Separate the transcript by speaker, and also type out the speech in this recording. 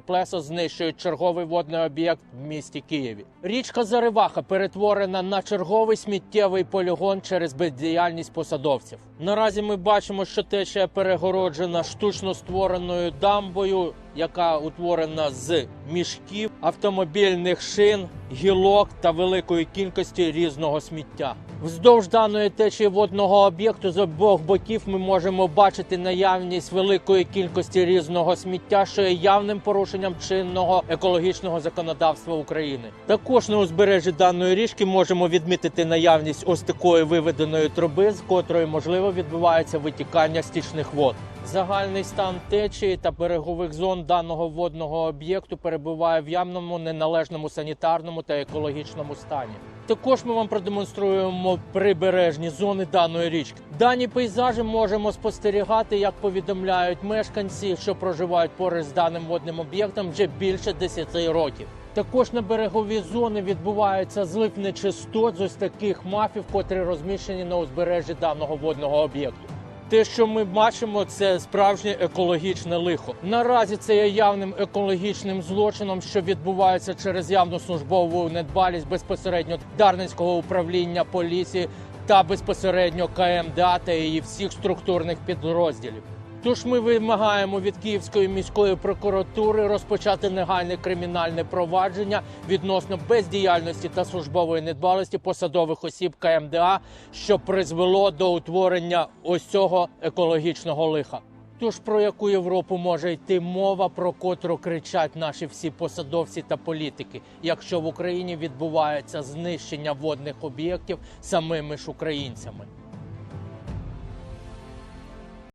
Speaker 1: КП «Плесо» знищують черговий водний об'єкт в місті Києві. Річка Зариваха перетворена на черговий сміттєвий полігон через бездіяльність посадовців. Наразі ми бачимо, що течія перегороджена штучно створеною дамбою, яка утворена з мішків, автомобільних шин, гілок та великої кількості різного сміття. Вздовж даної течії водного об'єкту з обох боків ми можемо бачити наявність великої кількості різного сміття, що є явним порушенням чинного екологічного законодавства України. Також на узбережжі даної річки можемо відмітити наявність ось такої виведеної труби, з котрої можливо відбувається витікання стічних вод. Загальний стан течії та берегових зон даного водного об'єкту перебуває в явному неналежному санітарному та екологічному стані. Також ми вам продемонструємо прибережні зони даної річки. Дані пейзажі можемо спостерігати, як повідомляють мешканці, що проживають поруч з даним водним об'єктом вже більше 10 років. Також на берегові зони відбувається злив нечистот з ось таких мафів, котрі розміщені на узбережжі даного водного об'єкту. Те, що ми бачимо, це справжнє екологічне лихо. Наразі це є явним екологічним злочином, що відбувається через явну службову недбалість безпосередньо Дарницького управління поліції та безпосередньо КМДА та її всіх структурних підрозділів. Тож ми вимагаємо від Київської міської прокуратури розпочати негайне кримінальне провадження відносно бездіяльності та службової недбалості посадових осіб КМДА, що призвело до утворення ось цього екологічного лиха. Тож про яку Європу може йти мова, про котру кричать наші всі посадовці та політики, якщо в Україні відбувається знищення водних об'єктів самими ж українцями?